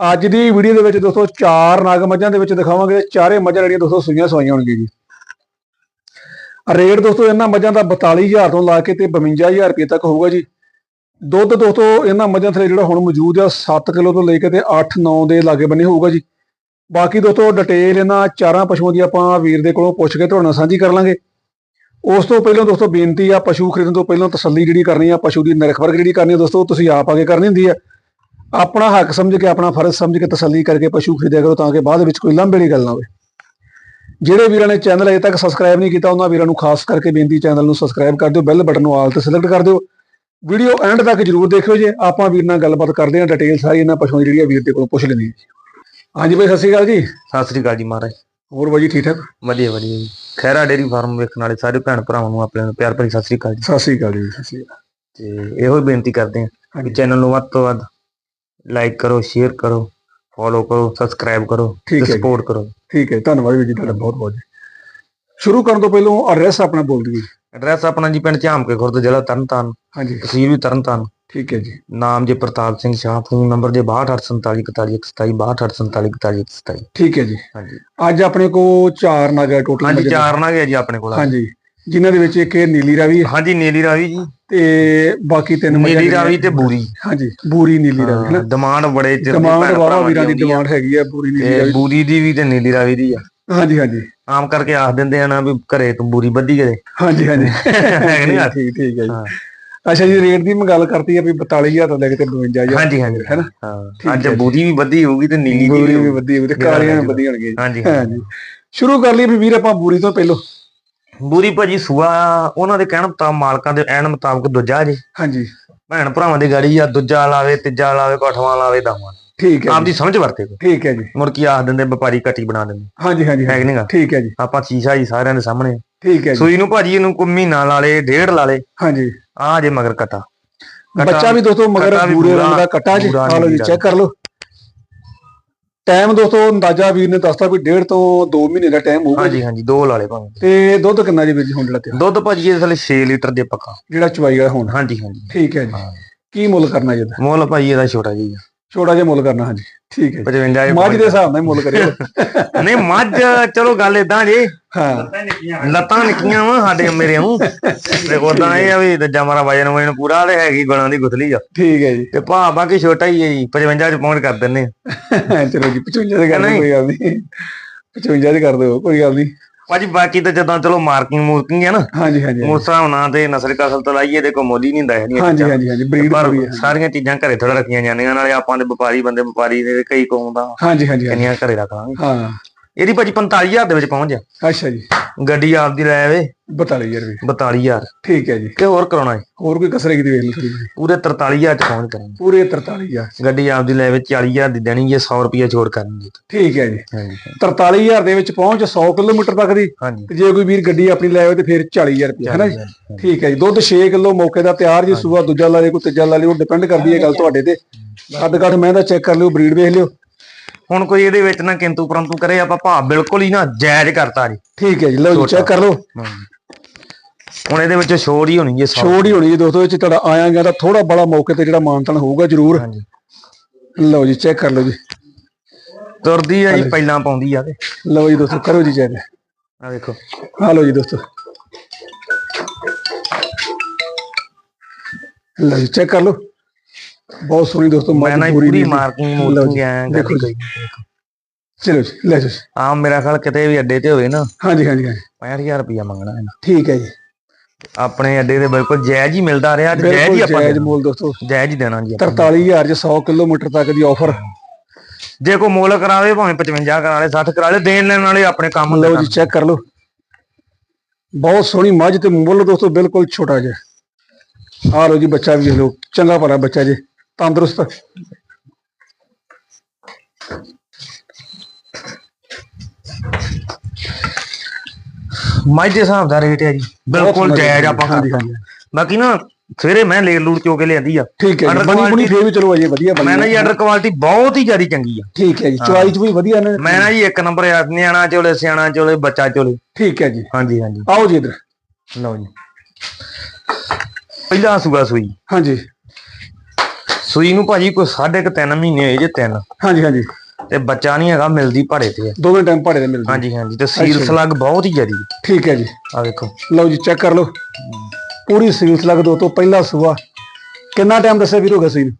ਅੱਜ ਦੀ ਵੀਡੀਓ ਦੇ ਵਿੱਚ ਦੋਸਤੋ ਚਾਰ ਨਾਗ ਮੱਝਾਂ ਦੇ ਵਿੱਚ ਦਿਖਾਵਾਂਗੇ। ਚਾਰੇ ਮੱਝਾਂ ਜਿਹੜੀਆਂ ਦੋਸਤੋ ਸੂਈਆਂ ਸਵਾਈਆਂ ਹੋਣਗੀਆਂ ਜੀ। ਰੇਟ ਦੋਸਤੋ ਇਹਨਾਂ ਮੱਝਾਂ ਦਾ 42000 ਤੋਂ ਲਾ ਕੇ ਤੇ 52000 ਰੁਪਏ ਤੱਕ ਹੋਊਗਾ ਜੀ। ਦੁੱਧ ਦੋਸਤੋ ਇਹਨਾਂ ਮੱਝਾਂ ਥਲੇ ਜਿਹੜਾ ਹੁਣ ਮੌਜੂਦ ਆ 7 ਕਿਲੋ ਤੋਂ ਲੈ ਕੇ ਤੇ 8-9 ਦੇ ਲਾਗੇ ਬੰਨੇ ਹੋਊਗਾ ਜੀ। ਬਾਕੀ ਦੋਸਤੋ ਡਿਟੇਲ ਇਹਨਾਂ ਚਾਰਾਂ ਪਸ਼ੂਆਂ ਦੀ ਆਪਾਂ ਵੀਰ ਦੇ ਕੋਲੋਂ ਪੁੱਛ ਕੇ ਤੁਹਾਡੇ ਨਾਲ ਸਾਂਝੀ ਕਰ ਲਾਂਗੇ। ਉਸ ਤੋਂ ਪਹਿਲਾਂ ਦੋਸਤੋ ਬੇਨਤੀ ਆ, ਪਸ਼ੂ ਖਰੀਦਣ ਤੋਂ ਪਹਿਲਾਂ ਤਸੱਲੀ ਜਿਹੜੀ ਕਰਨੀ ਆ, ਪਸ਼ੂ ਦੀ ਨਿਰਖ ਵਰਗ ਜਿਹੜੀ ਕਰਨੀ ਆ ਦੋਸਤੋ ਤੁਸੀਂ ਆਪ ਆ ਕੇ ਕਰਨੀ ਹੁੰਦੀ ਆ। ਆਪਣਾ ਹੱਕ ਸਮਝ ਕੇ ਆਪਣਾ ਫਰਜ਼ ਸਮਝ ਕੇ ਤਸੱਲੀ ਕਰਕੇ ਪਸ਼ੂ ਖਰੀਦਿਆ ਕਰੋ ਤਾਂ ਕਿ ਬਾਅਦ ਵਿੱਚ ਕੋਈ ਲਾਂਭੇ ਵਾਲੀ ਗੱਲ ਨਾ ਹੋਵੇ। ਜਿਹੜੇ ਵੀਰਾਂ ਨੇ ਚੈਨਲ ਅਜੇ ਤੱਕ ਸਬਸਕ੍ਰਾਈਬ ਨਹੀਂ ਕੀਤਾ ਉਹਨਾਂ ਵੀਰਾਂ ਨੂੰ ਖਾਸ ਕਰਕੇ ਬੇਨਤੀ ਚੈਨਲ ਨੂੰ ਸਬਸਕ੍ਰਾਈਬ ਕਰ ਦਿਓ ਬੈਲ ਬਟਨ ਨੂੰ ਆਲ ਤੇ ਸਿਲੈਕਟ ਕਰ ਦਿਓ। ਵੀਡੀਓ ਐਂਡ ਤੱਕ ਜਰੂਰ ਦੇਖਿਓ ਜੇ ਆਪਾਂ ਵੀਰ ਨਾਲ ਗੱਲਬਾਤ ਕਰਦੇ ਹਾਂ ਡਿਟੇਲ ਸਾਰੀ ਇਹਨਾਂ ਪਸ਼ੂਆਂ ਦੀ ਜਿਹੜੀ ਵੀਰ ਦੇ ਕੋਲੋਂ ਪੁੱਛ ਲੈਣੀ ਹੈ ਹਾਂਜੀ ਭਾਈ ਸਤਿ ਸ਼੍ਰੀ ਅਕਾਲ ਜੀ। ਸਤਿ ਸ੍ਰੀ ਅਕਾਲ ਜੀ ਮਹਾਰਾਜ। ਹੋਰ ਬਾਈ ਜੀ ਠੀਕ ਠਾਕ? ਵਧੀਆ ਵਧੀਆ ਜੀ। ਖੈਰਾ ਡੇਰੀ ਫਾਰਮ ਵੇਖਣ ਵਾਲੇ ਸਾਰੇ ਭੈਣ ਭਰਾਵਾਂ ਨੂੰ ਆਪਣੇ ਪਿਆਰ ਭਰੀ ਸਤਿ ਸ੍ਰੀ ਅਕਾਲ ਜੀ। ਸਤਿ ਸ਼੍ਰੀ ਅਕਾਲ ਜੀ ਸਤਿ ਸ਼੍ਰੀ ਅਕਾਲ। ਤੇ ਇਹੋ ਹੀ ਬੇਨਤੀ ਕਰਦੇ ਹਾਂ ਕਿ ਚੈਨਲ ਨੂੰ ਵੱਧ ਤੋਂ ਵੱਧ ਲਾਈਕ ਕਰੋ ਸ਼ੇਅਰ ਕਰੋ ਫੋਲੋ ਕਰੋ ਸਬਸਕ੍ਰਾਈਬ ਕਰੋ ਠੀਕ ਤੇ ਹੈ ਜੀ। ਸਪੋਰਟ ਕਰੋ। ਠੀਕ ਹੈ ਧੰਨਵਾਦ ਵੀਰ ਜੀ ਤੁਹਾਡਾ ਬਹੁਤ ਬਹੁਤ ਜੀ। ਸ਼ੁਰੂ ਕਰਨ ਤੋਂ ਪਹਿਲਾਂ ਐਡਰੈਸ ਆਪਣਾ ਬੋਲ ਦਿਓ ਜੀ। ਐਡਰੈਸ ਆਪਣਾ ਜੀ ਪਿੰਡ ਝਾਮਕੇ ਖੁਰਦ ਜ਼ਿਲ੍ਹਾ ਤਰਨਤਾਰਨ। ਹਾਂਜੀ। ਤਹਿਸੀਲ ਵੀ ਤਰਨਤਾਰਨ। ਠੀਕ ਹੈ ਜੀ। ਨਾਮ ਜੇ ਪ੍ਰਤਾਪ ਸਿੰਘ ਸ਼ਾਹ ਫੋਨ ਨੰਬਰ ਜੇ 6248474127 6248474127 ਠੀਕ ਹੈ ਜੀ। ਹਾਂਜੀ। ਅੱਜ ਆਪਣੇ ਕੋ ਚਾਰ ਨਾਗਾ ਟੋਟਲ ਹਾਂਜੀ ਚਾਰ ਨਾ ਗਿਆ ਜੀ ਆਪਣੇ ਕੋਲ। ਹਾਂਜੀ। ਜਿਨ੍ਹਾਂ ਦੇ ਵਿੱਚ ਇੱਕ ਇਹ ਨੀਲੀ ਰਾਵੀ ਹੈ ਹਾਂਜੀ ਨੀਲੀ ਰਾਵੀ ਜੀ। ਤੇ ਬਾਕੀ ਤਿੰਨ ਮੱਝਾਂ ਨੀਲੀ ਰਾਵੀ ਤੇ ਬੂਰੀ। ਹਾਂਜੀ ਬੂਰੀ ਨੀਲੀ ਰਾਵੀ ਹੈ ਨਾ ਡਿਮਾਂਡ ਬੜੇ ਚਿਰ ਡਿਮਾਂਡ ਭਰਾਵਾਂ ਵੀਰਾਂ ਦੀ। ਡਿਮਾਂਡ ਹੈਗੀ ਆ ਬੂਰੀ ਨੀਲੀ ਰਾਵੀ। ਬੂਰੀ ਦੀ ਵੀ ਤੇ ਨੀਲੀ ਰਾਵੀ ਦੀ ਆ। ਹਾਂਜੀ ਹਾਂਜੀ। ਆਮ ਕਰਕੇ ਆਖ ਦਿੰਦੇ ਆ ਨਾ ਵੀ ਘਰੇ ਤੂੰ ਬੂਰੀ ਬੱਧੀ ਕਰੇ। ਹਾਂਜੀ ਹਾਂਜੀ। ਹੈ? ਠੀਕ ਠੀਕ ਹੈ ਜੀ। ਹਾਂ। ਅੱਛਾ ਜੀ ਰੇਟ ਦੀ ਮੈਂ ਗੱਲ ਕਰਤੀ ਆ ਵੀ 42000 ਤੋਂ ਲੈ ਕੇ ਤੇ 52000 ਹਾਂਜੀ ਹਾਂਜੀ। ਹੈ। ਨਾ ਹਾਂ ਅੱਜ ਬੂਰੀ ਵੀ ਬੱਧੀ ਹੋਊਗੀ ਤੇ ਨੀਲੀ ਵੀ ਵੀ ਹੋਊਗੀ। ਤੇ ਕਾਲੀਆਂ ਵੀ ਵਧੀਆ ਹੋਣਗੀਆਂ ਹਾਂਜੀ ਹਾਂਜੀ। ਸ਼ੁਰੂ ਕਰ ਲਈ ਵੀ ਵੀਰ ਆਪਾਂ ਬੂਰੀ ਤੋਂ ਪਹਿਲੋਂ। ਬੂਰੀ ਭਾਜੀ ਸੂਆ ਉਹਨਾਂ ਦੇ ਕਹਿਣ ਮੁਤਾਬਕ ਮਾਲਕਾਂ ਦੇ ਐਨ ਮੁਤਾਬਕ ਦੂਜਾ ਜੀ। ਹਾਂਜੀ। ਭੈਣ ਭਰਾਵਾਂ ਦੀ ਗਾੜੀ ਆ ਦੂਜਾ ਲਾਵੇ ਤੀਜਾ ਲਾਵੇ ਕੋਠਵਾਂ ਲਾਵੇ ਦਾਵਾਂ ਠੀਕ ਹੈ ਆਪਦੀ ਸਮਝ ਵਰਤੇ ਕੋਈ। ਠੀਕ ਹੈ ਜੀ। ਮੁੜ ਕੀ ਆਖ ਦਿੰਦੇ ਵਪਾਰੀ ਕੱਟੀ ਬਣਾ ਦਿੰਦੇ। ਹਾਂਜੀ ਹਾਂਜੀ ਹੈ ਕਿ। ਨਹੀਂਗਾ ਠੀਕ ਹੈ ਜੀ। ਆਪਾਂ ਸ਼ੀਸ਼ਾ ਜੀ ਸਾਰਿਆਂ ਦੇ ਸਾਹਮਣੇ। ਠੀਕ ਹੈ ਜੀ। ਸੂਈ ਨੂੰ ਭਾਜੀ ਇਹਨੂੰ ਕੋਈ ਮਹੀਨਾ ਲਾ ਲੇ ਡੇਢ ਲਾ ਲੇ। ਹਾਂਜੀ। ਆ ਜੇ ਮਗਰ ਕਟਾ। ਬੱਚਾ ਵੀ ਦੋਸਤੋ ਮਗਰ ਪੂਰਾ- ਰੰਗ ਦਾ ਕੱਟਾ ਜੀ। ਆ ਲਓ ਜੀ। ਚੈੱਕ ਕਰ ਲਓ। ਟਾਈਮ ਦੋਸਤੋ ਅੰਦਾਜ਼ਾ ਵੀਰ ਨੇ ਦੱਸਤਾ ਵੀ ਡੇਢ ਤੋਂ 2 ਮਹੀਨੇ ਦਾ ਟਾਈਮ ਹੋਊਗਾ ਹਾਂਜੀ ਹਾਂਜੀ ਦੋ ਲਾ ਲੇ ਭਾਵੇਂ। ਤੇ ਦੁੱਧ ਕਿੰਨਾ ਜੀ ਵੀਰ ਜੀ ਹੁਣ ਜਿਹੜਾ ਦੁੱਧ ਭਾਜੀ ਇਹ ਥਲੇ 6 ਲੀਟਰ ਦੇ ਪੱਕਾ। ਜਿਹੜਾ ਚਵਾਈ ਵਾਲਾ ਹੁਣ? ਹਾਂਜੀ ਹਾਂਜੀ। ਠੀਕ ਹੈ ਜੀ। ਕੀ ਮੁੱਲ ਕਰਨਾ ਜੀ ਇਹਦਾ? ਮੁੱਲ ਭਾਜੀ ਇਹਦਾ ਛੋਟਾ ਜੀ ਛੋਟਾ ਜਿਹਾ ਮੁੱਲ ਕਰਨਾ ਹਾਂਜੀ। ਠੀਕ ਹੈ ਜੀ। 55 ਮੱਝ ਦੇ ਹਿਸਾਬ ਨਾਲ ਹੀ ਮੁੱਲ ਕਰਿਓ। ਨਹੀਂ ਮੱਝ ਚਲੋ ਗੱਲ ਇਦਾਂ ਜੀ। ਹਾਂ। ਲੱਤਾਂ ਨਿੱਕੀਆਂ ਵਾ ਸਾਡੇ ਮੇਰੇ ਨੂੰ ਤੇ ਉਦਾਂ ਇਹ ਆ ਵੀ ਦੂਜਾ ਮਾਰਾ ਵਜਨ ਵਜਨ ਪੂਰਾ ਤੇ ਹੈਗੀ ਗਲਾਂ ਦੀ ਗੁਥਲੀ ਆ। ਠੀਕ ਹੈ ਜੀ। ਤੇ ਭਾ ਬਾਕੀ ਛੋਟਾ ਹੀ ਹੈ ਜੀ 55 ਚ ਪਹੁੰਚ ਕਰ ਦਿੰਨੇ ਆ। ਚਲੋ ਜੀ 55 ਦੇ ਕਰ। ਕੋਈ ਗੱਲ ਨਹੀਂ। 55 ਦੇ ਕਰ ਦਿਓ ਕੋਈ ਗੱਲ ਨਹੀਂ। ਭਾਜੀ ਬਾਕੀ ਤਾਂ ਜਦੋਂ ਚਲੋ ਮਾਰਕਿੰਗ ਮੂਰਕਿੰਗ ਹੈ ਨਾ ਹਾਂਜੀ ਹਾਂਜੀ ਉਸ ਹਿਸਾਬ ਨਾਲ ਤੇ ਨਸਲ ਕਸਲ ਤੋਂ ਲਾਈਏ ਤੇ ਕੋਈ ਮੁੱਲ ਨਹੀਂ ਹੁੰਦਾ ਹੈ ਹਾਂਜੀ ਹਾਂਜੀ ਹਾਂਜੀ ਬਰੀਡ ਸਾਰੀਆਂ ਚੀਜ਼ਾਂ ਘਰੇ ਥੋੜਾ ਰੱਖੀਆਂ ਜਾਂਦੀਆਂ ਨਾਲੇ ਆਪਾਂ ਦੇ ਵਪਾਰੀ ਬੰਦੇ ਵਪਾਰੀ ਦੇ ਕਈ ਕੌਮ ਦਾ ਹਾਂਜੀ ਹਾਂਜੀ। ਕਿੰਨੀਆਂ ਘਰੇ ਰੱਖ ਲਾਂਗੇ। ਹਾਂ। ਇਹਦੀ ਭਾਜੀ 45000 ਦੇ ਵਿੱਚ ਪਹੁੰਚ ਜਾ। ਅੱਛਾ ਜੀ। ਗੱਡੀ ਆਪਦੀ ਲੈ ਆਵੇ। 42000 ਰੁਪਏ 42000 ਠੀਕ ਹੈ ਜੀ। ਤੇ ਹੋਰ ਕਰਾਉਣਾ ਹੈ। ਹੋਰ ਕੋਈ ਕਸਰ ਵੇਖ ਲਓ ਥੋੜੀ ਜਿਹੀ ਪੂਰੇ 43000 ਚ ਪਹੁੰਚ ਕਰਾਂਗੇ। ਪੂਰੇ 43000 ਗੱਡੀ ਆਪਦੀ ਲੈ ਆਵੇ 40000 ਦੀ ਦੇਣੀ ਜੇ 100 ਰੁਪਏ ਛੋੜ ਕਰਨਗੇ। ਠੀਕ ਹੈ ਜੀ। ਹਾਂਜੀ 43000 ਦੇ ਵਿੱਚ ਪਹੁੰਚ 100 ਕਿਲੋਮੀਟਰ ਤੱਕ ਦੀ। ਤੇ ਜੇ ਕੋਈ ਵੀਰ ਗੱਡੀ ਆਪਣੀ ਲੈ ਆਵੇ ਤੇ ਫਿਰ 40000 ਰੁਪਏ ਹੈ ਨਾ ਜੀ? ਠੀਕ ਹੈ ਜੀ। ਦੁੱਧ 6 ਕਿਲੋ ਮੌਕੇ ਦਾ ਤਿਆਰ ਜੀ ਸੂਆ ਦੂਜਾ ਲਾ ਲੇ ਕੋਈ ਤੀਜਾ ਲਾ ਲੇ ਉਹ ਡਿਪੈਂਡ ਕਰਦੀ ਹੈ ਗੱਲ ਤੁਹਾਡੇ ਤੇ। ਕੱਦ ਕੱਦ ਮੈਂ ਦਾ ਚੈੱਕ ਕਰ ਲਿਓ ਬਰੀਡ ਵੇਖ ਲਿਓ। ਹੁਣ ਕੋਈ ਇਹਦੇ ਵਿੱਚ ਨਾ ਕਿੰਤੂ ਪਰੰਤੂ ਕਰੇ ਆਪਾਂ ਭਾਅ ਬਿਲਕੁਲ ਹੀ ਨਾ ਜਾਇਜ਼ ਕਰਤਾ ਜੀ। ਠੀਕ ਹੈ ਜੀ ਲਓ ਜੀ ਚੈੱਕ ਕਰ ਲਓ। ਹੁਣ ਇਹਦੇ ਵਿੱਚ ਛੋੜ ਹੀ ਹੋਣੀ ਜੇ 100 ਛੋੜ ਹੀ ਹੋਣੀ ਜੀ ਦੋਸਤੋ ਇਹ ਚ ਤੁਹਾਡਾ ਆਇਆ ਗਿਆ ਤਾਂ ਥੋੜਾ ਬੜਾ ਮੌਕੇ ਤੇ ਜਿਹੜਾ ਮਾਨਤਨ ਹੋਊਗਾ ਜ਼ਰੂਰ। ਹਾਂਜੀ। ਲਓ ਜੀ ਚੈੱਕ ਕਰ ਲਓ ਜੀ। ਤੁਰਦੀ ਆ ਜੀ ਪਹਿਲਾਂ ਪਾਉਂਦੀ ਆ ਤੇ। ਲਓ ਜੀ ਦੋਸਤੋ ਕਰੋ ਜੀ ਚੈੱਕ ਆ ਦੇਖੋ ਆ ਲਓ ਜੀ ਦੋਸਤੋ। ਲਓ ਜੀ ਚੈੱਕ ਕਰ ਲਓ। ਬਹੁਤ ਸੋਹਣੀ ਦੋਸਤੋ ਮੈਂ ਨਾ ਪੂਰੀ। ਮਾਰਕਿੰਗ ਮੂਰਕਿੰਗ ਜੀ, ਆਇਆ ਦੇਖੋ ਜੀ। ਚਲੋ ਜੀ ਲੈ ਜਾਓ ਜੀ। ਆ ਮੇਰਾ ਖਿਆਲ ਕਿਤੇ ਵੀ ਅੱਡੇ ਤੇ ਹੋਵੇ ਨਾ। ਹਾਂਜੀ ਹਾਂਜੀ ਹਾਂਜੀ। 65000 ਰੁਪਇਆ ਮੰਗਣਾ ਇਹਨਾਂ। ਠੀਕ ਹੈ ਜੀ। ਆਪਣੇ ਅੱਡੇ ਤੇ ਬਿਲਕੁਲ ਜਾਇਜ਼ ਹੀ ਮਿਲਦਾ ਰਿਹਾ ਤੇ ਜਾਇਜ਼ ਹੀ ਆਪਾਂ ਜਾਇਜ਼। ਮੁੱਲ ਦੋਸਤੋ। ਜਾਇਜ਼ ਹੀ ਦੇਣਾ ਜੀ ਆਪਾਂ। 43000 ਚ 100 ਕਿਲੋਮੀਟਰ ਤੱਕ ਦੀ ਆਫਰ ਜੇ ਕੋਈ ਮੁੱਲ ਕਰਾਵੇ ਭਾਵੇਂ 55 ਕਰਾ ਲੇ 60 ਕਰਾ ਲੇ ਦੇਣ ਲੈਣ ਵਾਲੇ ਆਪਣੇ ਕੰਮ ਲਓ ਜੀ ਚੈੱਕ ਕਰ ਲਓ। ਬਹੁਤ ਸੋਹਣੀ ਮੱਝ ਤੇ ਮੁੱਲ ਦੋਸਤੋ ਬਿਲਕੁਲ ਛੋਟਾ ਜਿਹਾ। ਆ ਲਓ ਜੀ ਬੱਚਾ ਵੀ ਲਓ ਚੰਗਾ ਭਲਾ ਬੱਚਾ ਜੀ। ਤੰਦਰੁਸਤ ਮੱਝ ਦੇ ਹਿਸਾਬ ਦਾ ਰੇਟ ਹੈ ਜੀ। ਬਿਲਕੁਲ ਜਾਇਜ਼ ਆਪਾਂ ਹਾਂਜੀ ਹਾਂਜੀ ਬਾਕੀ ਨਾ ਸਵੇਰੇ ਮੈਂ ਲੇਟ ਲੂਟ ਚੋ ਕੇ ਲਿਆਂਦੀ ਆ। ਠੀਕ ਹੈ ਬਣੀ ਬੁਣੀ ਫੇਰ ਵੀ ਚਲੋ ਅਜੇ ਵਧੀਆ ਬਣੀ ਮੈਂ ਨਾ ਜੀ ਆਰਡਰ ਕੁਆਲਿਟੀ ਬਹੁਤ ਹੀ ਜ਼ਿਆਦਾ ਚੰਗੀ ਆ। ਠੀਕ ਹੈ ਜੀ ਚੁਆਈ ਚ ਵੀ ਵਧੀਆ ਨੇ। ਮੈਂ ਨਾ ਜੀ ਇੱਕ ਨੰਬਰ ਆ ਨਿਆਣਾ ਚੋਲੇ ਸਿਆਣਾ ਚੋਲੇ ਬੱਚਾ ਚੋਲੇ। ਠੀਕ ਹੈ ਜੀ। ਹਾਂਜੀ ਹਾਂਜੀ। ਆਓ ਜੀ ਇਧਰ। ਲਓ ਜੀ। ਪਹਿਲਾ ਸੂਗਾ ਸੂਈ। ਹਾਂਜੀ। ਸੂਈ ਨੂੰ ਭਾਜੀ ਕੋਈ ਸਾਢੇ ਕੁ ਤਿੰਨ ਮਹੀਨੇ ਹੋਏ ਜੇ ਤਿੰਨ। ਹਾਂਜੀ ਹਾਂਜੀ। ਤੇ ਬੱਚਾ ਨਹੀਂ ਹੈਗਾ ਮਿਲਦੀ ਭਾੜੇ ਤੇ। ਦੋਵੇਂ ਟਾਈਮ ਭਾੜੇ ਦੇ ਮਿਲਦੇ। ਹਾਂਜੀ ਹਾਂਜੀ। ਤੇ ਸੀਲ ਸਲੱਗ ਬਹੁਤ ਹੀ ਜ਼ਿਆਦੀ ਠੀਕ ਹੈ ਜੀ। ਆ ਵੇਖੋ। ਲਓ ਜੀ ਚੈੱਕ ਕਰ ਲਓ। ਪੂਰੀ ਸੀਲਸ ਲੱਗ ਦੋ ਤੋਂ ਪਹਿਲਾ ਸੂਆ। ਕਿੰਨਾ ਟਾਈਮ ਦੱਸਿਆ ਵੀਰ ਹੋ ਗਿਆ ਸੀ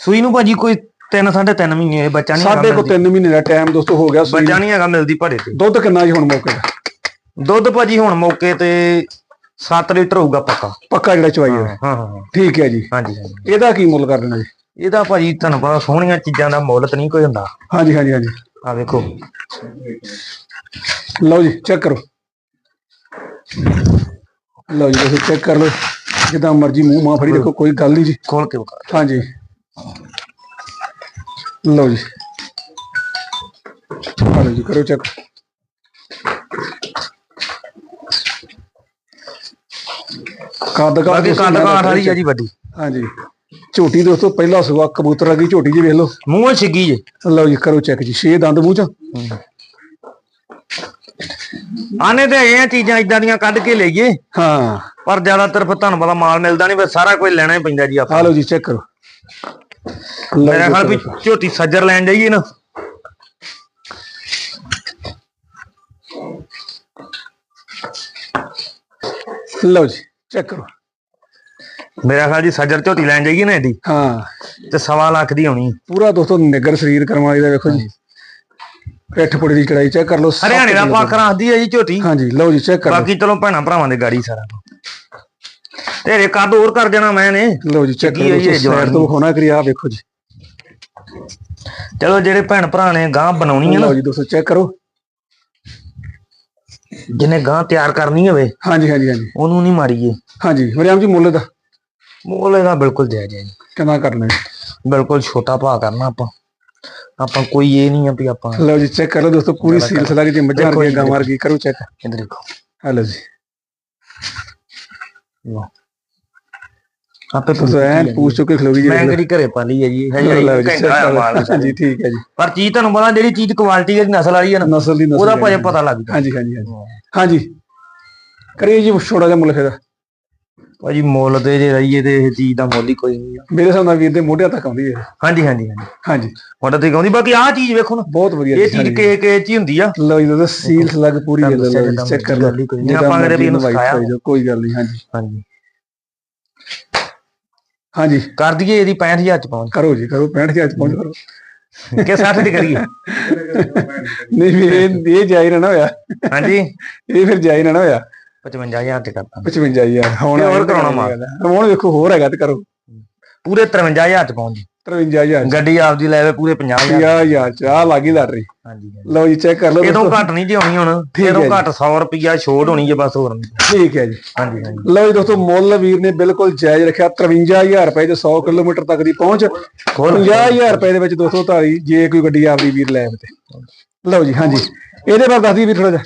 ਸੂਈ ਨੂੰ ਭਾਜੀ ਕੋਈ ਤਿੰਨ ਸਾਢੇ ਤਿੰਨ ਮਹੀਨੇ ਹੋਏ ਬੱਚਾ ਨਹੀਂ ਸਾਡੇ ਹੈਗਾ ਕੋ 3 ਮਹੀਨੇ ਦਾ ਟਾਈਮ ਦੋਸਤੋ ਹੋ ਗਿਆ ਸੂਈ ਬੱਚਾ ਨਹੀਂ ਹੈਗਾ ਮਿਲਦੀ ਭਾੜੇ ਤੇ। ਦੁੱਧ ਕਿੰਨਾ ਜੀ ਹੁਣ ਮੌਕੇ ਦਾ? ਦੁੱਧ ਭਾਜੀ ਹੁਣ ਮੌਕੇ ਤੇ 7 ਲੀਟਰ ਹੋਊਗਾ ਪੱਕਾ। ਪੱਕਾ ਜਿਹੜਾ ਚਵਾਈ ਹੈ ਹਾਂ ਹਾਂ। ਠੀਕ ਹੈ ਜੀ। ਹਾਂਜੀ ਹਾਂਜੀ। ਇਹਦਾ ਕੀ ਮੁੱਲ ਕਰ ਦੇਣਾ ਜੀ? ਇਹਦਾ ਭਾਜੀ ਤੁਹਾਨੂੰ ਪਤਾ ਸੋਹਣੀਆਂ ਚੀਜ਼ਾਂ ਦਾ ਮੁੱਲ ਤਾਂ ਨਹੀਂ ਕੋਈ ਹੁੰਦਾ। ਹਾਂਜੀ ਹਾਂਜੀ ਹਾਂਜੀ। ਆ ਵੇਖੋ। ਲਓ ਜੀ ਚੈੱਕ ਕਰੋ। ਲਓ ਜੀ ਤੁਸੀਂ ਚੈੱਕ ਕਰ ਲਓ। ਜਿੱਦਾਂ ਮਰਜ਼ੀ ਮੂੰਹ ਮਾਂ ਫੜੀ ਦੇਖੋ ਕੋਈ ਗੱਲ ਨਹੀਂ ਜੀ। ਖੋਲ ਕੇ ਵਿਖਾ ਹਾਂਜੀ। ਲਓ ਜੀ। ਲਓ ਜੀ ਕਰੋ ਚੈੱਕ। ਕੱਦ ਕਾ ਬਾਕੀ ਕੰਨ ਕਾਠ ਵਾਲੀ ਆ ਜੀ ਵੱਡੀ। ਹਾਂਜੀ। ਝੋਟੀ ਦੋਸਤੋ ਪਹਿਲਾ ਸੁਆ ਕਬੂਤਰ ਵਰਗੀ ਝੋਟੀ ਜੀ ਵੇਖ ਲਓ। ਮੂੰਹ ਛਿੱਗੀ ਜੇ। ਲਓ ਜੀ ਕਰੋ ਚੈੱਕ ਜੀ। ਛੇ ਦੰਦ ਮੂੰਹ ਚ। ਆਨੇ ਤੇ ਇਹ ਚੀਜ਼ਾਂ ਇਦਾਂ ਦੀਆਂ ਕੱਢ ਕੇ ਲਈਏ। ਹਾਂ। ਪਰ ਜ਼ਿਆਦਾਤਰ ਫਿਰ ਤੁਹਾਨੂੰ ਪਤਾ ਮਾਲ ਮਿਲਦਾ ਨਹੀਂ ਫਿਰ ਸਾਰਾ ਕੁਝ ਲੈਣਾ ਹੀ ਪੈਂਦਾ ਜੀ ਆਪਾਂ। ਆ ਲਓ ਜੀ ਚੈੱਕ ਕਰੋ। ਮੇਰਾ ਖਿਆਲ ਵੀ। ਝੋਟੀ ਸੱਜਰ ਲੈਣ ਜਾਈਏ ਨਾ। ਲਓ ਜੀ। ਚੈੱਕ ਕਰੋ। ਮੇਰਾ ਖਿਆਲ ਜੀ ਸੱਜਰ ਝੋਟੀ ਲੈਣ ਜਾਈਏ ਨਾ ਏਡੀ ਹਾਂ। ਤੇ ਸਵਾ ਲੱਖ ਦੀ ਹੋਣੀ। ਪੂਰਾ ਦੋਸਤੋ ਨਿੱਗਰ ਸਰੀਰ ਕਰਮਾਈ ਦਾ ਵੇਖੋ ਜੀ। ਪਿੱਠ ਪੁੜੀ ਦੀ ਚੜਾਈ ਚੈੱਕ ਕਰ ਲਓ ਹਰਿਆਣੇ ਦਾ ਪੱਖ ਰੱਖਦੀ ਹੈ ਜੀ ਝੋਟੀ। ਹਾਂਜੀ ਲਓ ਜੀ ਚੈੱਕ ਕਰ ਬਾਕੀ ਚਲੋ ਭੈਣਾ ਭਰਾਵਾਂ ਦੇ ਗਾੜੀ ਸਾਰਾ। ਤੇਰੇ ਕੱਦ ਹੋਰ ਕਰ ਜਾਣਾ ਮੈਂ ਨੇ। ਲਓ ਜੀ ਚੈੱਕ ਕਰੋ ਜੀ ਸਾਈਡ ਤੋਂ ਵਿਖਾਉਣਾ ਕਰੀ ਆ ਵੇਖੋ ਜੀ। ਚਲੋ ਜਿਹੜੇ ਭੈਣ ਭਰਾ ਨੇ ਗਾਂ ਬਣਾਉਣੀ ਹੈ ਨਾ। ਲਓ ਜੀ ਦੋਸਤੋ ਚੈੱਕ ਕਰੋ। ਜਿਹਨੇ ਗਾਂ ਤਿਆਰ ਕਰਨੀ ਹੋਵੇ ਹਾਂਜੀ ਹਾਂਜੀ ਹਾਂਜੀ। ਉਹਨੂੰ ਨਹੀਂ ਮਾਰੀਏ। ਹਾਂਜੀ ਮਰਿਆਮ ਜੀ ਮੁੱਲ ਦਾ? ਮੁੱਲ ਇਹਦਾ ਬਿਲਕੁਲ ਜਾਇਜ਼ ਹੈ ਜੀ। ਕਿੰਨਾ ਕਰਨਾ ਬਿਲਕੁਲ ਛੋਟਾ ਭਾਅ ਕਰਨਾ ਆਪਾਂ। ਆਪਾਂ ਕੋਈ ਇਹ ਨਹੀਂ ਆ ਵੀ ਆਪਾਂ ਲਓ ਜੀ ਚੈੱਕ ਕਰ ਲਓ ਦੋਸਤੋ ਪੂਰੀ ਸੀਲ ਸਲਾਹ ਜੀ ਮੱਝਾਂ ਵਰਗੀ ਗਾਂ ਵਰਗੀ ਕਰੋ ਚੈੱਕ ਇਧਰ ਦੇਖੋ। ਹਲੋ ਜੀ। ਲਓ। ਆਪੇ ਐਨ ਪੂਛ ਚੁੱਕ ਕੇ ਖਲੋਗੀ ਜੀ ਮੈਂ ਕਿਹੜੀ ਘਰੇ ਪਾਲੀ ਹੈ ਜੀ? ਹੈ ਜੀ ਜੀ ਘੰਟਾ ਹਾਂਜੀ ਠੀਕ ਹੈ ਜੀ। ਪਰ ਚੀਜ਼ ਤੁਹਾਨੂੰ ਪਤਾ ਜਿਹੜੀ ਚੀਜ਼ ਕੁਆਲਿਟੀ ਦੀ ਨਸਲ ਵਾਲੀ ਹੈ ਨਾ ਨਸਲ ਦੀ ਨਸਲ ਉਹਦਾ ਹੈ ਭਾਵੇਂ ਜੀ। ਪਤਾ ਲੱਗ ਜਾਂਦਾ ਹਾਂਜੀ ਹਾਂਜੀ ਹਾਂਜੀ। ਹਾਂਜੀ। ਕਰੀਏ ਜੀ ਛੋਟਾ ਜਿਹਾ ਮੁੱਲ ਫੇਰ। ਭਾਜੀ ਮੁੱਲ ਤੇ ਜੇ ਰਹੀਏ ਤੇ ਇਹ ਚੀਜ਼ ਦਾ ਮੁੱਲ ਹੀ ਕੋਈ ਨਹੀਂ ਆ। ਮੇਰੇ ਹਿਸਾਬ ਨਾਲ ਵੀਰ ਦੇ ਮੋਢਿਆਂ ਤੱਕ ਆਉਂਦੀ ਹੈ। ਹਾਂਜੀ ਹਾਂਜੀ ਹਾਂਜੀ। ਹਾਂਜੀ। ਮੁੱਲ ਤੇ ਕਹਿੰਦੀ ਬਾਕੀ ਆਹ ਚੀਜ਼ ਵੇਖੋ ਨਾ। ਬਹੁਤ ਵਧੀਆ ਇਹ ਜੀ, ਚੀਜ਼। ਕੇ ਕੇ ਚ ਹੀ ਹੁੰਦੀ ਆ। ਲਓ ਜੀ ਦੋਸਤੋ ਸੀਲ ਸਲੱਗ ਪੂਰੀ ਲਓ ਦੱਸਿਆ ਚੈੱਕ ਕਰ ਲਓ। ਹੀ ਆਪਾਂ ਵੀ ਇਹਨੂੰ ਸਿਖਾਇਆ। ਕੋਈ ਗੱਲ ਨਹੀਂ ਹਾਂਜੀ। ਹਾਂਜੀ। ਹਾਂਜੀ। ਕਰ ਦਈਏ ਇਹਦੀ 65000 ਚ ਪਹੁੰਚ। ਕਰੋ ਜੀ ਕਰੋ 65000 ਚ ਪਹੁੰਚ ਕਰੋ। ਕਿ 60 ਦੀ ਕਰੀਏ? ਨਹੀਂ ਵੀ ਇਹ ਇਹ ਜਾਈ ਨਾ ਹੋਇਆ। ਹਾਂਜੀ। ਇਹ ਫਿਰ ਜਾਈ ਨਾ ਹੋਇਆ। 55000 ਤੇ ਕਰਤਾ। 55000 ਹੁਣ ਹੋਰ ਕਰਾਉਣਾ ਹੈ। ਹੁਣ ਵੇਖੋ ਹੋਰ ਹੈਗਾ ਤੇ ਕਰੋ। ਪੂਰੇ 53000 ਚ ਪਹੁੰਚ 53000 ਗੱਡੀ ਆਪਦੀ ਲੈਵੇ ਪੂਰੇ 50000 50000 ਚ ਆ ਲੱਗੀ ਲਾਟਰੀ। ਹਾਂਜੀ ਲਓ ਜੀ ਚੈੱਕ ਕਰ ਲਓ ਇਹ ਤੋਂ ਦੋਸਤੋ। ਘੱਟ ਨਹੀਂ ਜੀ ਹੋਣੀ ਹੁਣ। ਠੀਕ ਇਹ ਤੋਂ ਹੈ ਜੀ। ਘੱਟ 100 ਰੁਪਿਆ ਛੋੜ ਹੋਣੀ ਜੇ ਬਸ ਹੋਰ ਠੀਕ ਹੈ ਜੀ। ਹਾਂਜੀ ਹਾਂਜੀ। ਲਓ ਜੀ ਦੋਸਤੋ ਮੁੱਲ ਵੀਰ ਨੇ ਬਿਲਕੁਲ ਜਾਇਜ਼ ਰੱਖਿਆ। 53000 ਰੁਪਏ ਦੇ 100 ਕਿਲੋਮੀਟਰ ਤੱਕ ਦੀ ਪਹੁੰਚ। 50000 ਰੁਪਏ ਦੇ ਵਿੱਚ ਦੋਸਤੋ ਧਾਰੀ ਜੇ ਕੋਈ ਗੱਡੀ ਆਪਦੀ ਵੀਰ ਲੈ ਆਵੇ ਤੇ। ਲਓ ਜੀ ਹਾਂਜੀ। ਇਹਦੇ ਬਾਰੇ ਦੱਸ ਦਈਏ ਵੀ ਥੋੜਾ ਜਿਹਾ।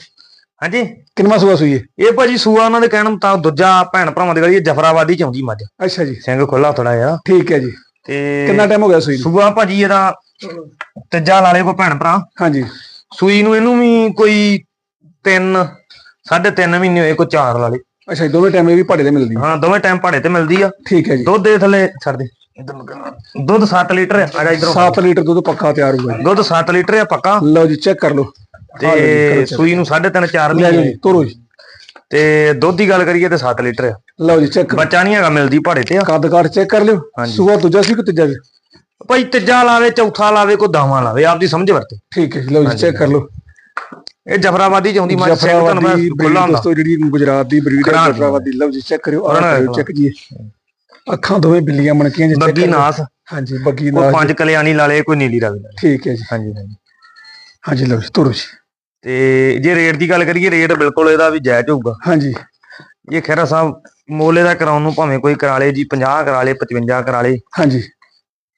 ਹਾਂਜੀ। ਕਿੰਨਵਾਂ ਸੂਆ ਸੂਈਏ ਇਹ ਭਾਜੀ ਸੂਆ ਉਹਨਾਂ ਦੇ ਕਹਿਣ ਮੁਤਾਬਕ ਦੂਜਾ ਭੈਣ ਭਰਾਵਾਂ ਦੇ ਗਲੀ ਜਫਰਾਬਾਦੀ ਚ ਆਉਂਦੀ ਮੱਝ। ਅੱਛਾ ਜੀ। ਸਿੰਘ ਖੁੱਲਾ ਥੋੜਾ ਜਿਹਾ। ਠੀਕ ਹੈ ਜੀ। ਤੇ ਕਿੰਨਾ ਟਾਈਮ ਹੋ ਗਿਆ ਸੂਈ ਨੂੰ? ਸੂਆ ਭਾਜੀ ਇਹਦਾ ਤੀਜਾ ਲਾ ਲੇ ਕੋ ਭੈਣ ਭਰਾ। ਹਾਂਜੀ। ਸੂਈ ਨੂੰ ਇਹਨੂੰ ਵੀ ਕੋਈ 3 3.5 ਮਹੀਨੇ ਹੋਏ ਕੋ 4 ਲਾ ਲੇ ਅੱਛਾ ਜੀ ਦੋਵੇਂ ਟਾਈਮ ਇਹ ਵੀ ਭਾੜੇ ਦੇ ਮਿਲਦੀ। ਹਾਂ ਦੋਵੇਂ ਟਾਈਮ ਭਾੜੇ ਤੇ ਮਿਲਦੀ ਆ। ਠੀਕ ਹੈ ਜੀ। ਦੁੱਧ ਦੇ ਥੱਲੇ ਛੱਡ ਦੇ। ਇੱਧਰ। ਦੁੱਧ 7 ਲੀਟਰ ਆ ਆ ਜਾ ਇਧਰੋਂ। 7 ਲੀਟਰ ਦੁੱਧ ਪੱਕਾ ਤਿਆਰ ਹੋਊਗਾ ਜੀ। ਦੁੱਧ 7 ਲੀਟਰ ਆ ਪੱਕਾ। ਲਓ ਜੀ ਚੈੱਕ ਕਰ ਲਓ। ਤੇ ਸੂਈ ਨੂੰ 3.5 4 ਲੈ ਜਾਓ ਮਹੀਨੇ। ਜੀ ਤੋਰੋ ਜੀ। ਤੇ ਦੁੱਧ ਦੀ ਗੱਲ ਕਰੀਏ ਤੇ 7 ਲੀਟਰ ਆ। ਲਓ ਜੀ ਚੈੱਕ ਬੱਚਾ ਨਹੀਂ ਹੈਗਾ ਮਿਲਦੀ ਭਾੜੇ ਤੇ ਆ। ਕੱਦ ਕਾਠ ਚੈੱਕ ਕਰ ਲਿਓ। ਸੂਆ ਦੂਜਾ ਸੀ ਕਿ ਤੀਜਾ ਸੀ? ਭਾਈ ਤੀਜਾ ਲਾਵੇ ਚੌਥਾ ਲਾਵੇ ਕੋ ਦਾਵਾਂ ਲਾਵੇ ਆਪਦੀ ਸਮਝ ਵਰਤੇ। ਠੀਕ ਹੈ ਜੀ ਲਓ ਜੀ ਚੈੱਕ ਕਰ ਲਓ। ਇਹ ਜਫਰਾਬਾਦੀ ਚ ਆਉਂਦੀ ਮੱਝ ਸਿੰਘ ਤੁਹਾਨੂੰ ਬਰੀਡ ਖੁੱਲਾ ਹੁੰਦਾ। ਦੋਸਤੋ ਜਿਹੜੀ ਗੁਜਰਾਤ ਦੀ ਬਰੀਡ ਹੈ ਜਫਰਾਬਾਦੀ। ਲਓ ਜੀ ਚੈੱਕ ਕਰਿਓ ਆਹ ਚੈੱਕ ਜੀ। ਅੱਖਾਂ ਦੋਵੇਂ ਬਿੱਲੀਆਂ ਮਣਕੀਆਂ ਜੀ check ਬੱਗੀ। ਨਾਸ। ਹਾਂਜੀ ਬੱਗੀ ਕੋਈ ਨਾਸ ਪੰਜ ਕਲਿਆਣੀ ਲਾਲੇ ਕੋਈ ਨੀਲੀ ਰਾਵੀ ਲਾਲੇ ਠੀਕ ਹੈ ਜੀ। ਹਾਂਜੀ ਹਾਂਜੀ। ਹਾਂਜੀ ਲਓ ਜੀ ਤੋਰੋ ਜੀ। ਤੇ ਜੇ ਰੇਟ ਦੀ ਗੱਲ ਕਰੀਏ ਰੇਟ ਬਿਲਕੁਲ ਇਹਦਾ ਵੀ ਜਾਇਜ਼ ਹੋਊਗਾ। ਹਾਂਜੀ। ਇਹ ਖੈਰਾ ਸਾਹਿਬ ਮੋਲੇ ਦਾ ਕਰਾਉਣ ਨੂੰ ਭਾਵੇਂ ਕੋਈ ਕਰਾ ਲੇ ਜੀ 50 ਕਰਾ ਲੇ 55 ਕਰਾ ਲੇ ਹਾਂਜੀ।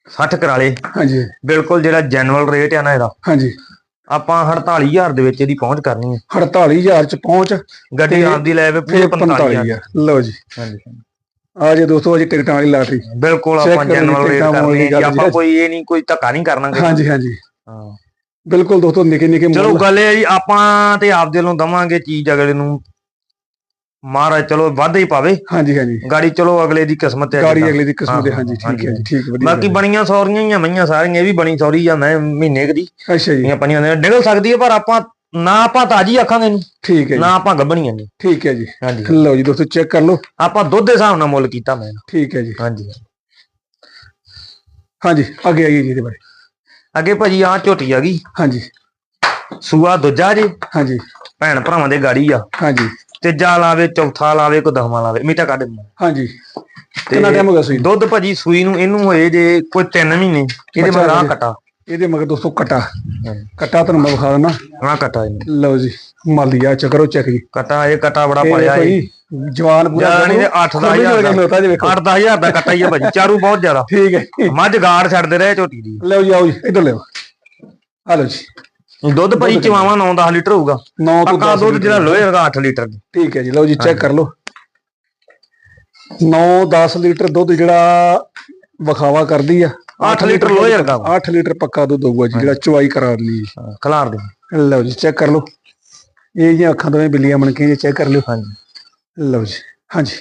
60 ਕਰਾ ਲੇ ਹਾਂਜੀ। ਬਿਲਕੁਲ ਜਿਹੜਾ ਜੈਨੂਅਲ ਰੇਟ ਆ ਨਾ ਇਹਦਾ ਹਾਂਜੀ। ਆਪਾਂ 48000 ਦੇ ਵਿੱਚ ਇਹਦੀ ਪਹੁੰਚ ਕਰਨੀ ਹੈ। 48000 ਚ ਪਹੁੰਚ ਗੱਡੀ ਆਪਦੀ ਲੈ ਵੇ ਫਿਰ ਪੂਰੇ 45000 45000 ਲਓ ਜੀ। ਹਾਂਜੀ ਆ ਜੇ ਦੋਸਤੋ ਅਜੇ ਟਿਕਟਾਂ ਵਾਲੀ ਲਾਟਰੀ। ਬਿਲਕੁਲ ਆਪਾਂ ਕਰੋ ਜਨਰਲ ਜੀ, ਰੇਟ ਕਰਨੀ ਹੈ। ਆਪਾਂ। ਕੋਈ ਇਹ ਨਹੀਂ ਕੋਈ ਧੱਕਾ ਨਹੀਂ ਕਰਨਾ ਹਾਂਜੀ ਹਾਂਜੀ। ਹਾਂ। ਬਿਲਕੁਲ ਦੋਸਤੋ ਨਿੱਕੇ ਨਿੱਕੇ ਚਲੋ ਗੱਲ ਇਹ ਹੈ ਜੀ ਆਪਾਂ ਤੇ ਆਪਦੇ ਨੂੰ ਦਵਾਂਗੇ ਚੀਜ਼ ਅਗਲੇ ਨੂੰ। ਮਹਾਰਾਜ ਚਲੋ ਵਾਧਾ ਹੀ ਪਾਵੇ। ਹਾਂਜੀ ਹਾਂਜੀ। ਗਾੜੀ ਚਲੋ ਅਗਲੇ ਦੀ ਕਿਸਮਤ ਹੈ ਗਾੜੀ। ਅਗਲੇ ਦੀ ਕਿਸਮਤ ਹਾਂ, ਹਾਂਜੀ ਠੀਕ ਹੈ ਜੀ ਠੀਕ ਵਧੀਆ ਬਾਕੀ ਬਣੀਆਂ ਸੌਰੀਆਂ ਹੀ ਆ ਮਈਆਂ ਸਾਰੀਆਂ ਇਹ ਵੀ ਬਣੀ ਸੌਰੀ ਆ ਮੈਂ ਮਹੀਨੇ ਦੀ। ਅੱਛਾ ਜੀ। ਇਹ ਪਈਆਂ ਨੇ ਨਿਕਲ ਸਕਦੀ ਹੈ ਪਰ ਆਪਾਂ ਨਾ ਆਪਾਂ ਤਾਜੀ ਆਖਾਂਗੇ ਇਹਨੂੰ, ਠੀਕ ਹੈ ਜੀ। ਨਾ ਆਪਾਂ ਗੱਬਣੀਆਂ ਨੇ। ਠੀਕ ਹੈ ਜੀ। ਹਾਂਜੀ। ਲਓ ਜੀ ਦੋਸਤੋ ਚੈੱਕ ਕਰ ਲਓ। ਆਪਾਂ ਦੁੱਧ ਦੇ ਹਿਸਾਬ ਨਾਲ ਮੁੱਲ ਕੀਤਾ ਮੈਂ। ਠੀਕ ਹੈ ਜੀ। ਹਾਂਜੀ। ਹਾਂਜੀ ਅੱਗੇ ਆਈਏ ਜੀ ਇਹਦੇ ਬਾਰੇ। ਅੱਗੇ ਭਾਜੀ ਆ ਝੋਟੀ ਆ ਗਈ। ਹਾਂਜੀ। ਸੂਆ ਦੂਜਾ ਜੀ। ਹਾਂਜੀ। ਭੈਣ ਭਰਾਵਾਂ ਦੇ ਗਾੜੀ ਆ। ਹਾਂਜੀ। ਤੀਜਾ ਲਾਵੇ ਚੌਥਾ ਲਾਵੇ ਕੋ ਦਸਵਾਂ ਲਾਵੇ ਮੀਟਾ ਕੱਢ ਦਿੰਦਾ। ਹਾਂਜੀ। ਕਿੰਨਾ ਟਾਈਮ ਹੋ ਗਿਆ ਸੂਈ? ਦੁੱਧ ਭਾਜੀ ਸੂਈ ਨੂੰ ਇਹਨੂੰ ਹੋਏ ਜੇ ਕੋਈ 3 ਮਹੀਨੇ। ਇਹਦੇ ਮਗਰ ਆ ਜੀ। ਕਟਾ। ਇਹਦੇ ਮਗਰ ਦੋਸਤੋ ਕਟਾ। ਕਟਾ ਤੁਹਾਨੂੰ ਮੈਂ ਵਿਖਾ ਦਿੰਦਾ। ਆ ਕਟਾ ਲਓ ਜੀ ਮਾਲੀਆ ਚੱਕਰੋ ਚੈੱਕ ਜੀ। ਕਟਾ ਇਹ ਕਟਾ ਬੜਾ ਇਹ ਭਾਈ ਜਵਾਨ ਪੂਰਾ ਜਾਣੀ ਦੇ 8 ਦਾ ਹਜ਼ਾਰ ਦਾ। ਖਲੋਤਾ ਜੀ ਵੇਖੋ। 8 10000 ਦਾ ਕਟਾ ਹੀ ਆ ਭਾਜੀ ਚਾਰੂ ਬਹੁਤ ਜ਼ਿਆਦਾ। ਠੀਕ ਹੈ। ਮੱਝ ਗਾੜ ਛੱਡਦੇ ਰਹੇ ਝੋਟੀ ਦੀ। ਲਓ ਜੀ ਆਓ ਜੀ ਇੱਧਰ ਲਿਓ ਆ ਲਓ ਜੀ। ਦੁੱਧ ਭਾਜੀ ਚਵਾਵਾ 9-10 ਲੀਟਰ ਹੋਊਗਾ। 9 ਤੋਂ ਪੱਕਾ 10 ਦੁੱਧ ਜਿਹੜਾ ਲੋਹੇ ਵਰਗਾ 8 ਲੀਟਰ ਦੀ। ਠੀਕ ਹੈ ਜੀ ਲਓ ਜੀ ਚੈੱਕ ਕਰ ਲਓ। 9-10 ਲੀਟਰ ਦੁੱਧ ਜਿਹੜਾ ਵਿਖਾਵਾ ਕਰਦੀ ਆ। 8 ਲੀਟਰ ਲੋਹੇ ਵਾ। 8 ਲੀਟਰ ਪੱਕਾ ਦੁੱਧ ਹੋਊਗਾ ਜੀ ਜਿਹੜਾ ਚਵਾਈ ਕਰਾ ਲਈ। ਹਾਂ, ਖਿਲਾਰ ਦੇ ਲਓ ਜੀ ਚੈੱਕ ਕਰ ਲਓ। ਇਹ ਜੀ ਅੱਖਾਂ ਦੋਵੇਂ ਬਿੱਲੀਆਂ ਬਣ ਕੇ ਚੈੱਕ ਕਰ ਲਿਓ। ਹਾਂਜੀ। ਲਓ ਜੀ ਹਾਂਜੀ।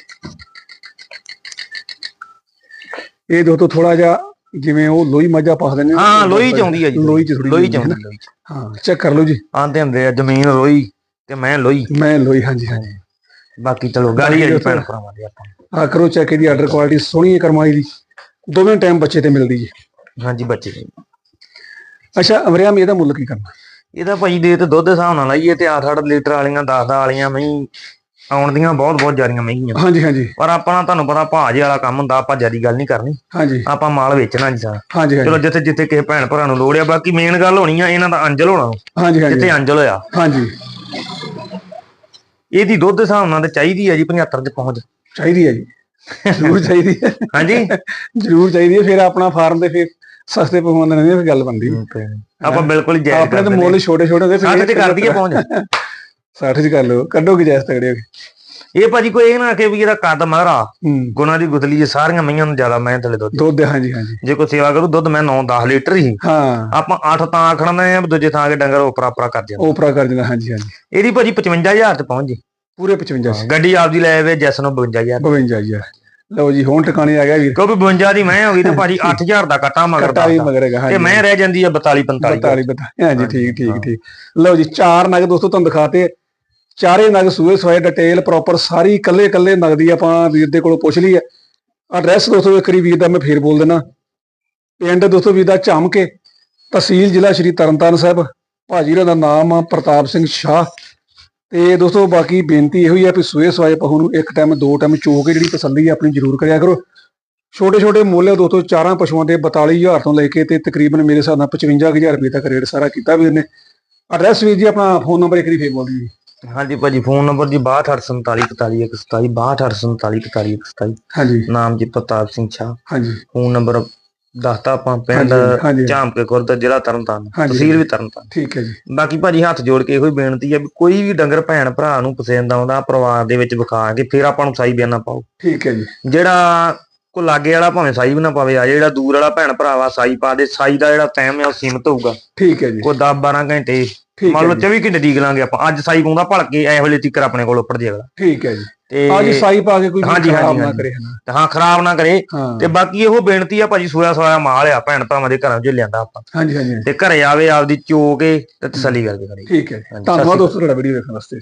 ਇਹ ਦੋਸਤੋ ਥੋੜਾ ਜਿਹਾ ਜਿਵੇਂ ਉਹ ਲੋਈ ਮੱਝਾ ਪਾ ਦਿੰਦੇ ਨੇ ਹਾਂ ਲੋਹੀ ਚ ਆਉਂਦੀ ਹੈ ਜੀ। ਲੋਈ ਚ ਥੋੜੀ ਲੋਹੀ ਚ ਆਉਂਦੀ ਚ। ਹਾਂ ਚੈੱਕ ਕਰ ਲਓ ਜੀ। ਆਂਦੇ ਹੁੰਦੇ ਆ ਜ਼ਮੀਨ ਲੋਹੀ ਤੇ ਮੈਂ ਲੋਹੀ ਮੈਂ ਲੋਈ ਹਾਂਜੀ ਹਾਂਜੀ। ਬਾਕੀ ਚਲੋ ਗਾਲੀ ਹੈ ਜੀ ਬਾਕੀ ਭੈਣ ਭਰਾਵਾਂ ਦੀ ਆਪਾਂ ਆ ਕਰੋ ਚੈੱਕ ਇਹਦੀ ਆਰਡਰ ਕੁਆਲਿਟੀ ਸੋਹਣੀ ਹੈ ਕਰਮਾਈ ਦੀ ਦੋਵੇਂ ਟਾਈਮ ਬੱਚੇ ਤੇ ਮਿਲਦੀ ਜੀ ਹਾਂਜੀ ਬੱਚੇ। ਅੱਛਾ ਅਮਰਿਆਮ ਇਹਦਾ ਮੁੱਲ ਕੀ ਕਰਨਾ? ਇਹਦਾ ਭਾਈ ਦੇ ਤੇ ਦੁੱਧ ਦੇ ਹਿਸਾਬ ਨਾਲ ਲਾਈਏ ਤੇ 8-8 ਲੀਟਰ ਵਾਲੀਆਂ 10 ਵਾਲੀਆਂ ਮਹੀਂ ਆਉਣ ਦੀਆਂ ਬਹੁਤ ਬਹੁਤ ਜਾਰੀਆਂ ਮਹੀਆਂ ਹਾਂਜੀ ਹਾਂਜੀ। ਪਰ ਆਪਾਂ ਤੁਹਾਨੂੰ ਪਤਾ ਭਾਜ ਵਾਲਾ ਕੰਮ ਹੁੰਦਾ ਆਪਾਂ ਜਿਆਦੀ ਗੱਲ ਨਹੀਂ ਕਰਨੀ। ਹਾਂਜੀ। ਆਪਾਂ ਮਾਲ ਵੇਚਣਾ ਨਹੀਂ ਸਾਰਾ। ਹਾਂਜੀ ਚਲੋ ਜਿੱਥੇ ਜਿੱਥੇ ਕਿਸੇ ਭੈਣ ਭਰਾ ਨੂੰ ਲੋੜ ਆ ਬਾਕੀ ਮੇਨ ਗੱਲ ਹੋਣੀ ਆ ਇਹਨਾਂ ਦਾ ਅੰਜਲ ਹੋਣਾ। ਹਾਂਜੀ ਹਾਂਜੀ। ਜਿੱਥੇ ਅੰਜਲ ਹੋਇਆ। ਹਾਂਜੀ। ਇਹਦੀ ਦੁੱਧ ਦੇ ਹਿਸਾਬ ਨਾਲ ਤੇ ਚਾਹੀਦੀ ਹੈ ਜੀ 75 ਚ ਪਹੁੰਚ। ਚਾਹੀਦੀ ਹੈ ਜੀ। ਜ਼ਰੂਰ ਚਾਹੀਦੀ ਹੈ ਹਾਂਜੀ। ਜ਼ਰੂਰ ਚਾਹੀਦੀ ਹੈ ਫਿਰ ਆਪਣਾ ਫਾਰਮ ਤੇ ਫਿਰ ਸਸਤੇ ਨੇ ਫਿਰ ਗੱਲ ਬਣਦੀ ਆਪਾਂ ਬਿਲਕੁਲ ਹੀ ਜਾਇਜ਼ ਆਪਣੇ ਤਾਂ ਮੁੱਲ ਛੋਟੇ ਛੋਟੇ ਹੁੰਦੇ ਸੱਠ ਚ ਕਰ ਦਈਏ ਪਹੁੰਚ। 60 ਚ ਕਰ ਲਓ ਕੱਢੋਗੇ ਜੈਸ ਤਗੜੇ ਹੋ ਕੇ। ਇਹ ਭਾਜੀ ਕੋਈ ਇਹ ਨਾ ਆਖੇ ਵੀ ਇਹਦਾ ਕੱਦ ਮਗਰਾ ਹੂੰ। ਗੁਣਾ ਦੀ ਗੁਤਲੀ ਜੇ ਸਾਰੀਆਂ ਮਈਆਂ ਨੂੰ ਜ਼ਿਆਦਾ ਮੈਂ ਥਲੇ ਦੁੱਧ। ਦੁੱਧ ਹਾਂਜੀ ਹਾਂਜੀ। ਜੇ ਕੋਈ ਸੇਵਾ ਕਰੂ ਦੁੱਧ ਮੈਂ 9-10 ਲੀਟਰ ਹੀ। ਹਾਂ। ਆਪਾਂ 8 ਤਾਂ ਆਖਣਾ ਆ ਦੂਜੇ ਥਾਂ ਕੇ ਡੰਗਰ ਉਪਰਾ ਉਪਰਾ ਕਰ ਜਾਂਦੇ ਉਪਰਾ ਕਰ ਦਿੰਦਾ ਹਾਂਜੀ ਹਾਂਜੀ। ਇਹਦੀ ਭਾਜੀ 55000 ਚ ਪਹੁੰਚ ਜੇ। ਪੂਰੇ 55 ਸੀ ਗੱਡੀ ਆਪਦੀ ਲੈ ਆਵੇ ਜੈਸ ਨੂੰ 52000 52 ਜੀ ਲਓ ਜੀ ਹੁਣ ਟਿਕਾਣੇ ਆ ਗਿਆ ਵੀਰ। ਕਿਉਂਕਿ 52 ਦੀ ਮੈਂ ਹੋ ਗਈ ਤੇ ਭਾਜੀ 8000 ਦਾ ਕੱਟਾ ਮਗਰ ਕੱਟਾ ਵੀ ਦਾ ਮਗਰ ਹੈਗਾ ਤੇ ਹਾਂਜੀ ਮੈਂ ਰਹਿ ਜਾਂਦੀ ਆ 42 45 42 ਬਤਾ ਹਾਂਜੀ ਠੀਕ ਠੀਕ ਠੀਕ। ਲਓ ਜੀ ਚਾਰ ਨਗ ਦੋਸਤੋ ਤੁਹਾਨੂੰ ਦਿਖਾਤੇ। ਚਾਰੇ ਨਗ ਸੂਏ ਸਵਾਏ ਡਿਟੇਲ ਪ੍ਰੋਪਰ ਸਾਰੀ ਇਕੱਲੇ ਇਕੱਲੇ ਨਗ ਦੀ ਆਪਾਂ ਵੀਰ ਦੇ ਕੋਲੋਂ ਪੁੱਛ ਲਈ ਹੈ ਐਡਰੈਸ ਦੋਸਤੋ, ਇੱਕ ਵਾਰੀ ਵੀਰ ਦਾ ਮੈਂ ਫੇਰ ਬੋਲ ਦਿੰਦਾ ਪਿੰਡ ਦੋਸਤੋ, ਵੀਰ ਦਾ ਝਾਮਕੇ, ਤਹਿਸੀਲ ਜ਼ਿਲ੍ਹਾ ਸ਼੍ਰੀ ਤਰਨਤਾਰਨ ਸਾਹਿਬ। ਭਾਜੀ ਹੋਰਾਂ ਦਾ ਨਾਮ ਆ ਪ੍ਰਤਾਪ ਸਿੰਘ ਸ਼ਾਹ। ਤੇ ਦੋਸਤੋ, ਬਾਕੀ ਬੇਨਤੀ ਇਹੋ ਹੀ ਆ ਵੀ ਸੂਏ ਸਵਾਏ ਪਹੂ ਨੂੰ ਇੱਕ ਟਾਈਮ ਦੋ ਟਾਈਮ ਚੋ ਕੇ ਜਿਹੜੀ ਤਸੱਲੀ ਆ ਆਪਣੀ ਜ਼ਰੂਰ ਕਰਿਆ ਕਰੋ। ਛੋਟੇ ਛੋਟੇ ਮੁੱਲ ਆ ਦੋਸਤੋ, ਚਾਰਾਂ ਪਸ਼ੂਆਂ ਦੇ 42000 ਤੋਂ ਲੈ ਕੇ ਤੇ ਤਕਰੀਬਨ ਮੇਰੇ ਹਿਸਾਬ ਨਾਲ 55000 ਰੁਪਏ ਤੱਕ ਰੇਟ ਸਾਰਾ ਕੀਤਾ ਵੀਰ ਨੇ। ਐਡਰੈਸ ਵੀਰ ਜੀ, ਆਪਣਾ ਫੋਨ ਨੰਬਰ ਇੱਕ ਵਾਰੀ ਫੇਰ ਬੋਲ ਦਿਓ ਜੀ। ਹਾਂਜੀ ਭਾਜੀ ਫੋਨ ਨੰਬਰ ਜੀ 6247414127 6247414127 ਹਾਂਜੀ। ਨਾਮ ਜੀ ਪ੍ਰਤਾਪ ਸਿੰਘ ਸ਼ਾਹ। ਹਾਂਜੀ। ਫੋਨ ਨੰਬਰ ਦੱਸਤਾ ਆਪਾਂ ਪਿੰਡ। ਝਾਂਪਕੇ ਖੁਰਦ ਜ਼ਿਲ੍ਹਾ ਤਰਨਤਾਰਨ। ਤਹਿਸੀਲ ਵੀ ਤਰਨਤਾਰਨ। ਠੀਕ ਹੈ ਜੀ। ਬਾਕੀ ਭਾਜੀ ਹੱਥ ਜੋੜ ਕੇ ਇਹੋ ਹੀ ਬੇਨਤੀ ਹੈ ਵੀ ਕੋਈ ਵੀ ਡੰਗਰ ਭੈਣ ਭਰਾ ਨੂੰ ਪਸੰਦ ਆਉਂਦਾ ਪਰਿਵਾਰ ਦੇ ਵਿੱਚ ਵਿਖਾ ਕੇ ਫਿਰ ਆਪਾਂ ਨੂੰ ਸਾਈ ਬਿਆਨਾ ਪਾਓ। ਠੀਕ ਹੈ ਜੀ। ਜਿਹੜਾ ਕੋ ਲਾਗੇ ਵਾਲਾ ਭਾਵੇਂ ਸਾਈ ਵੀ ਨਾ ਪਾਵੇ ਆ ਜਿਹੜਾ ਦੂਰ ਵਾਲਾ ਭੈਣ ਭਰਾਵਾ ਸਾਈ ਪਾ ਦੇ ਸਾਈ ਦਾ ਜਿਹੜਾ ਟਾਈਮ ਹੈ ਉਹ ਸੀਮਤ ਹੋਊਗਾ। ਠੀਕ ਹੈ ਜੀ। ਕੋਈ 10 12 ਘੰਟੇ ਮੰਨ ਹੈ ਲਓ ਜੀ। 24 ਘੰਟੇ ਡੀਕ ਲਾਂਗੇ ਆਪਾਂ। ਅੱਜ ਸਾਈ ਪਾਉਂਦਾ ਭਲਕੇ ਇਹੋ ਵੇਲੇ ਤੀਕਰ ਆਪਣੇ ਕੋਲ ਉੱਪਰ ਅਗਲਾ ਠੀਕ ਹੈ ਜੀ। ਤੇ ਆ ਜੀ ਸਾਈ ਪਾ ਕੇ ਕੋਈ ਖਰਾਬ ਨਾ। ਕਰੇ ਹਨਾ। ਤੇ ਹਾਂ ਖਰਾਬ ਨਾ ਕਰੇ। ਤੇ ਬਾਕੀ ਇਹੋ ਬੇਨਤੀ ਆ ਭਾਜੀ ਸੋਇਆ ਸੋਇਆ ਮਾਲ ਆ ਭੈਣ ਭਰਾਵਾਂ ਦੇ ਘਰਾਂ 'ਚ ਲਿਆਂਦਾ ਆਪਾਂ। ਹਾਂਜੀ ਹਾਂਜੀ। ਤੇ ਘਰੇ ਆਵੇ ਆਪਦੀ ਚੋ ਕੇ ਤੇ ਤਸੱਲੀ ਕਰਕੇ ਕਰੇ। ਠੀਕ ਹੈ ਧੰਨਵਾਦ ਦੋਸਤੋ ਤੁਹਾਡਾ ਵੀਡੀਓ ਵੇਖਣ ਵਾਸਤੇ।